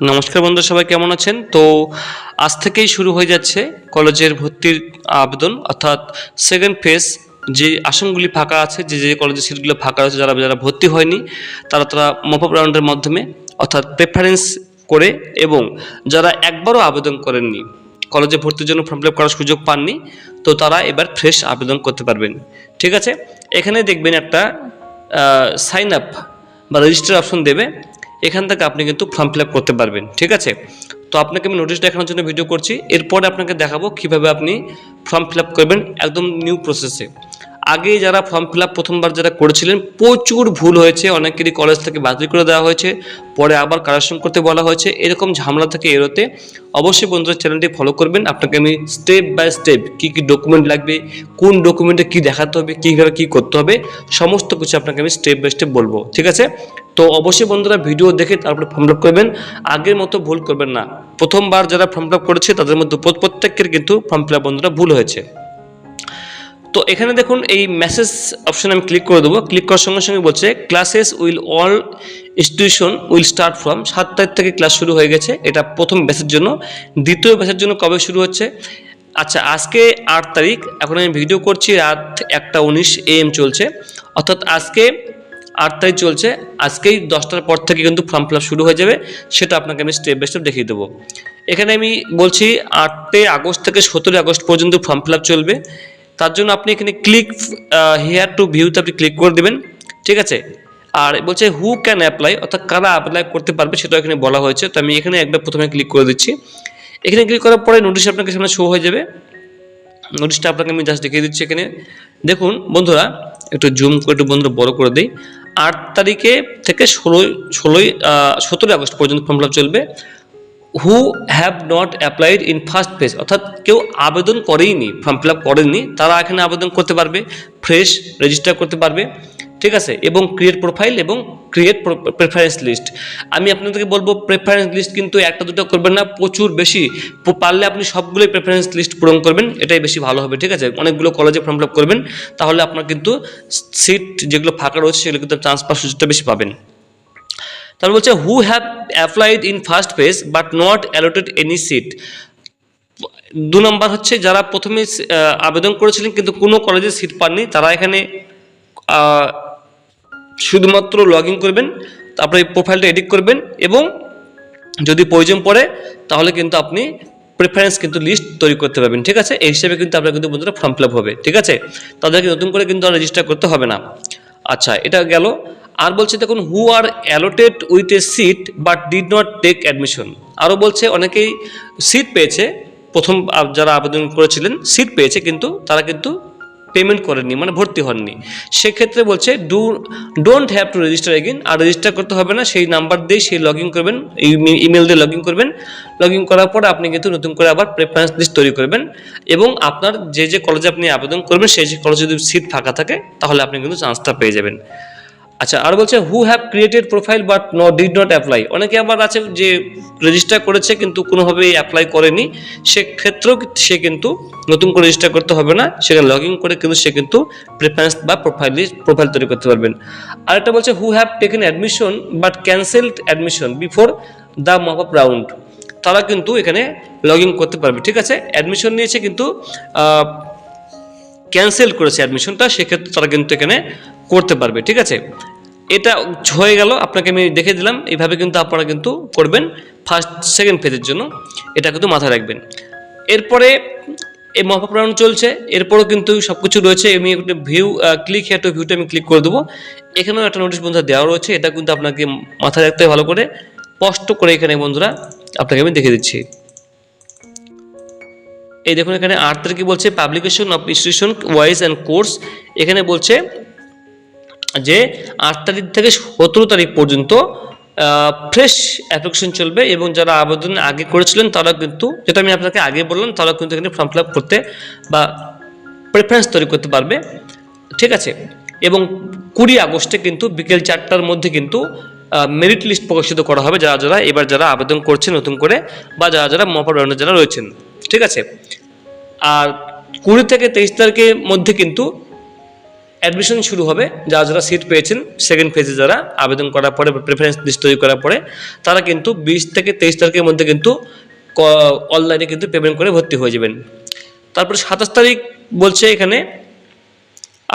নমস্কার বন্ধু সবাই কেমন আছেন? তো আজ থেকেই শুরু হয়ে যাচ্ছে কলেজের ভর্তির আবেদন, অর্থাৎ সেকেন্ড ফেজ যে আসনগুলি ফাঁকা আছে, যে যে কলেজের সিটগুলো ফাঁকা আছে, যারা যারা ভর্তি হয়নি, তারা তারা মপ রাউন্ডের মাধ্যমে, অর্থাৎ প্রেফারেন্স করে এবং যারা একবারও আবেদন করেননি, কলেজে ভর্তির জন্য ফর্ম ফিল আপ করার সুযোগ পাননি, তো তারা এবার ফ্রেশ আবেদন করতে পারবেন। ঠিক আছে? এখানে দেখবেন একটা সাইন আপ বা রেজিস্টার অপশন দেবে। এখান থেকে আপনি কিন্তু ফর্ম ফিল করতে পারবেন, ঠিক আছে? তো আপনাকে আমি নোটিশ দেখানোর জন্য ভিডিও করছি। এরপরে আপনাকে দেখাবো কীভাবে আপনি ফর্ম ফিল করবেন একদম নিউ প্রসেসে আগে যারা ফর্ম ফিল প্রথমবার যারা করেছিলেন, প্রচুর ভুল হয়েছে। অনেকেরই কলেজ থেকে বাতিল করে দেওয়া হয়েছে। পরে আবার কারেকশন করতে বলা হয়েছে। এরকম ঝামেলা থেকে এড়োতে অবশ্যই বন্ধুরা চ্যানেলটি ফলো করবেন। আপনাকে আমি স্টেপ বাই স্টেপ কী কী ডকুমেন্ট লাগবে, কোন ডকুমেন্টে কী দেখাতে হবে, কীভাবে কী করতে হবে, সমস্ত কিছু আপনাকে আমি স্টেপ বাই স্টেপ বলব, ঠিক আছে? তো অবশ্যই বন্ধুরা ভিডিও দেখে তারপরে ফর্ম ফিল করবেন। আগের মতো ভুল করবেন না। প্রথমবার যারা ফর্ম ফিল করেছে, তাদের মধ্যে প্রত্যেকের কিন্তু ফর্ম ফিল বন্ধুরা ভুল হয়েছে। তো এখানে দেখুন, এই মেসেজ অপশন আমি ক্লিক করে দেবো। ক্লিক করার সঙ্গে সঙ্গে বলছে classes will all institution will start from সাত তারিখ থেকে ক্লাস শুরু হয়ে গেছে। এটা প্রথম ব্যাচের জন্য। দ্বিতীয় ব্যাচের জন্য কবে শুরু হচ্ছে? আচ্ছা আজকে আট তারিখ। এখন আমি ভিডিও করছি রাত একটা উনিশ এ এম চলছে। অর্থাৎ আজকে আট তারিখ চলছে। আজকেই দশটার পর থেকে কিন্তু ফর্ম ফিল শুরু হয়ে যাবে, সেটা আপনাকে আমি স্টেপ বাই স্টেপ দেখিয়ে দেবো। এখানে আমি বলছি আটই আগস্ট থেকে সতেরোই আগস্ট পর্যন্ত ফর্ম ফিল চলবে। তার জন্য আপনি এখানে ক্লিক হেয়ার টু ভিউতে আপনি ক্লিক করে দেবেন, ঠিক আছে? আর বলছে হু ক্যান অ্যাপ্লাই অর্থাৎ কারা অ্যাপ্লাই করতে পারবে সেটা এখানে বলা হয়েছে। তো আমি এখানে একবার প্রথমে ক্লিক করে দিচ্ছি। এখানে ক্লিক করার পরে নোটিশ আপনাকে সামনে শো হয়ে যাবে। নোটিশটা আপনাকে আমি জাস্ট দেখিয়ে দিচ্ছি এখানে। দেখুন, বন্ধুরা, একটু জুম করে, একটু বন্ধুরা বড় করে দিই। আট তারিখে থেকে ষোলোই ষোলোই সতেরোই আগস্ট পর্যন্ত ফর্ম ফিল চলবে। Who have not applied in first phase অর্থাৎ কেউ আবেদন করেইনি ফর্ম ফিল আপ করেননি, তারা এখানে আবেদন করতে পারবে ফ্রেশ রেজিস্টার করতে পারবে। ঠিক আছে? এবং ক্রিয়েট প্রোফাইল এবং ক্রিয়েট প্রেফারেন্স লিস্ট আমি আপনাদেরকে বলব প্রেফারেন্স লিস্ট কিন্তু একটা দুটো করবেন না, প্রচুর বেশি। পারলে আপনি সবগুলোই প্রেফারেন্স লিস্ট পূরণ করবেন, এটাই বেশি ভালো হবে, ঠিক আছে? অনেকগুলো কলেজে ফর্ম ফিল করবেন, তাহলে আপনার কিন্তু সিট যেগুলো ফাঁকা রয়েছে, সেগুলো কিন্তু চান্স পাওয়ার সুযোগটা বেশি পাবেন। তারপর বলছে who have applied in first phase but not allotted any seat দু নম্বর হচ্ছে, যারা প্রথমে আবেদন করেছিলেন কিন্তু কোনো কলেজে সিট পাননি, তারা এখানে শুধুমাত্র লগ ইন করবেন, তারপরে এই প্রোফাইলটা এডিট করবেন এবং যদি প্রয়োজন পড়ে, তাহলে কিন্তু আপনি প্রেফারেন্স কিন্তু লিস্ট তৈরি করতে পারবেন, ঠিক আছে? এই হিসেবে কিন্তু আপনার কিন্তু বন্ধুরা ফর্ম ফিল হবে, ঠিক আছে? তাদেরকে নতুন করে কিন্তু আর রেজিস্টার করতে হবে না। আচ্ছা এটা গেল। আর বলছে, দেখুন who are allotted with a seat but did not take admission আরও বলছে, অনেকেই সিট পেয়েছে, প্রথম যারা আবেদন করেছিলেন সিট পেয়েছে, কিন্তু তারা কিন্তু পেমেন্ট করেননি মানে ভর্তি হননি। সেক্ষেত্রে বলছে do don't have to register again R register করতে হবে না, সেই নাম্বার দিয়ে সেই লগ ইন করবেন ইমেল দিয়ে লগ ইন করবেন। লগ ইন করার পর আপনি কিন্তু নতুন করে আবার প্রেফারেন্স লিস্ট তৈরি করবেন এবং আপনার যে যে কলেজে আপনি আবেদন করবেন, সেই যে কলেজে যদি সিট ফাঁকা থাকে, তাহলে আপনি কিন্তু চান্সটা পেয়ে যাবেন। আচ্ছা আর বলছে who have created profile but no did not apply অনেকে আবার আছে যে রেজিস্টার করেছে কিন্তু কোনোভাবে অ্যাপ্লাই করেনি। সেক্ষেত্রেও সে কিন্তু নতুন করে রেজিস্টার করতে হবে না। সেখানে লগ ইন করে কিন্তু সে কিন্তু প্রেফারেন্স বা প্রোফাইল প্রোফাইল তৈরি করতে পারবেন। আর একটা বলছে who have taken admission but cancelled admission before the mock up round তারা কিন্তু এখানে লগ ইন করতে পারবে, ঠিক আছে? অ্যাডমিশন নিয়েছে কিন্তু ক্যান্সেল করেছে অ্যাডমিশনটা সেক্ষেত্রে তারা কিন্তু এখানে করতে পারবে, ঠিক আছে? এটা হয়ে গেল, আপনাকে আমি দেখে দিলাম। এইভাবে কিন্তু আপনারা কিন্তু করবেন ফার্স্ট সেকেন্ড ফেজের জন্য। এটা কিন্তু মাথায় রাখবেন। এরপরে এই মহাপ রাউন্ড চলছে। এরপরও কিন্তু সব কিছু রয়েছে। আমি একটা ভিউ ক্লিক হেয়ার টু ভিউটা আমি ক্লিক করে দেবো। এখানেও একটা নোটিশ বন্ধুরা দেওয়া রয়েছে। এটা কিন্তু আপনাকে মাথায় রাখতে ভালো করে। স্পষ্ট করে এখানে বন্ধুরা আপনাকে আমি দেখে দিচ্ছি। এই দেখুন এখানে আট তারিখে বলছে? Publication of institution wise and course এখানে বলছে যে আট তারিখ থেকে সতেরো তারিখ পর্যন্ত ফ্রেশ অ্যাপ্লিকেশন চলবে এবং যারা আবেদন আগে করেছিলেন তারা কিন্তু, যেটা আমি আপনাকে আগে বললাম, তারা কিন্তু এখানে ফর্ম ফিল করতে বা প্রেফারেন্স তৈরি করতে পারবে। ঠিক আছে? এবং কুড়ি আগস্টে কিন্তু বিকেল চারটার মধ্যে কিন্তু মেরিট লিস্ট প্রকাশিত করা হবে যারা যারা, এবার যারা আবেদন করছে নতুন করে বা যারা যারা মপার রাউন্ডে যারা রয়েছেন। ঠিক আছে? আর কুড়ি থেকে তেইশ তারিখের মধ্যে কিন্তু অ্যাডমিশন শুরু হবে, যারা যারা সিট পেয়েছেন সেকেন্ড ফেজে যারা আবেদন করার পরে প্রেফারেন্স লিস্ট তৈরি করার পরে, তারা কিন্তু বিশ থেকে তেইশ তারিখের মধ্যে কিন্তু অনলাইনে কিন্তু পেমেন্ট করে ভর্তি হয়ে যাবেন। তারপরে সাতাশ তারিখ বলছে এখানে,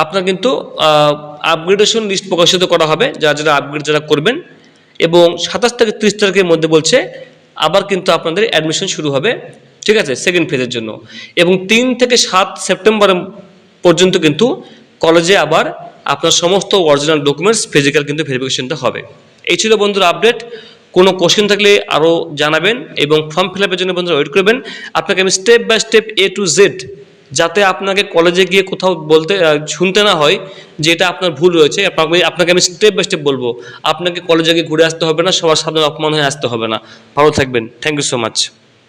আপনার কিন্তু আপগ্রেডেশন লিস্ট প্রকাশিত করা হবে, যারা যারা আপগ্রেড যারা করবেন, এবং সাতাশ থেকে ত্রিশ তারিখের মধ্যে বলছে, আবার কিন্তু আপনাদের অ্যাডমিশন শুরু হবে, ঠিক আছে সেকেন্ড ফেজের জন্য। এবং তিন থেকে সাত সেপ্টেম্বর পর্যন্ত কিন্তু কলেজে আবার আপনার সমস্ত অরিজিনাল ডকুমেন্টস ফিজিক্যাল কিন্তু ভেরিফিকেশনটা হবে। এই ছিল বন্ধুরা আপডেট কোনো কোশ্চেন থাকলে আরও জানাবেন এবং ফর্ম ফিল আপের জন্য বন্ধুরা ওয়েট করবেন। আপনাকে আমি step by step A to Z যাতে আপনাকে কলেজে গিয়ে কোথাও বলতে শুনতে না হয় যে এটা আপনার ভুল রয়েছে। আপনাকে আমি স্টেপ বাই স্টেপ বলব। আপনাকে কলেজে গিয়ে ঘুরে আসতে হবে না, সবার সামনে অপমান হয়ে আসতে হবে না। ভালো থাকবেন। Thank you so much